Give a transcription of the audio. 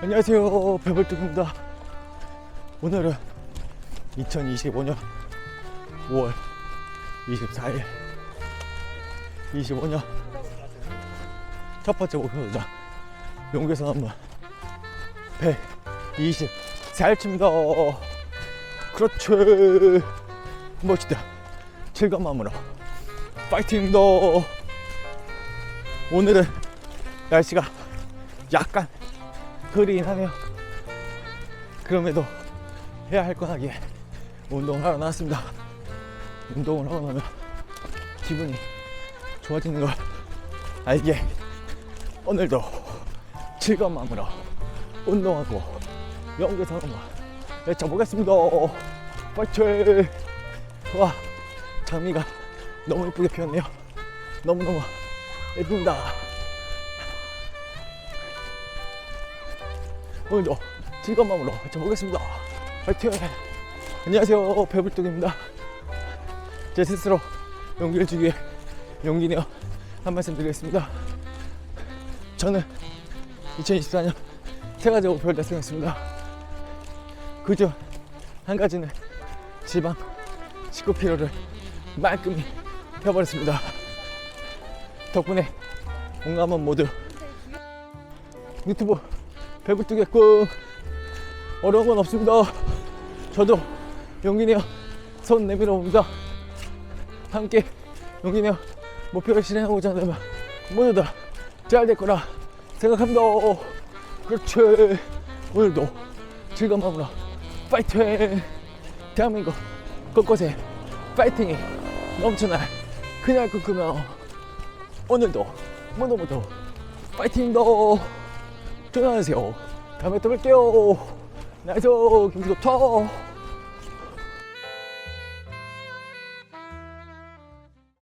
안녕하세요 배불뚝입니다. 오늘은 2025년 5월 24일 25년 첫 번째 목표 도전 용계선 한번 124일치입니다. 그렇지. 멋지다. 마음으로 파이팅입니다. 오늘은 날씨가 약간 그리긴 하네요. 그럼에도 해야 할 건 하기에 운동을 하러 나왔습니다. 운동을 하고 나면 기분이 좋아지는 걸 알기에 오늘도 즐거운 마음으로 운동하고 한번 외쳐보겠습니다. 파이팅! 와, 장미가 너무 예쁘게 피었네요. 너무너무 예쁩니다. 오늘도 즐거운 마음으로 외쳐보겠습니다. 파이팅! 안녕하세요. 배불뚝입니다. 제 스스로 용기를 주기 위해 용기 내어 한 말씀 드리겠습니다. 저는 2024년 세 가지 목표를 달성했습니다. 그중 한 가지는 지방 19kg를 말끔히 펴버렸습니다. 덕분에 온가만 모두 유튜브 배불뚝했고 어려운 건 없습니다. 저도 용기 내어 손 내밀어 봅니다. 함께 용기 내어 목표를 실행하고자 한다면 모두 다 잘 될 거라 생각합니다. 그렇지. 오늘도 즐거운 마음으로 파이팅! 대한민국 곳곳에 파이팅이 넘쳐날 그냥 꿈꾸며 오늘도 모두 모두 파이팅입 전화하세요. 다음에 또 뵐게요. 나이스 김수도 쳐.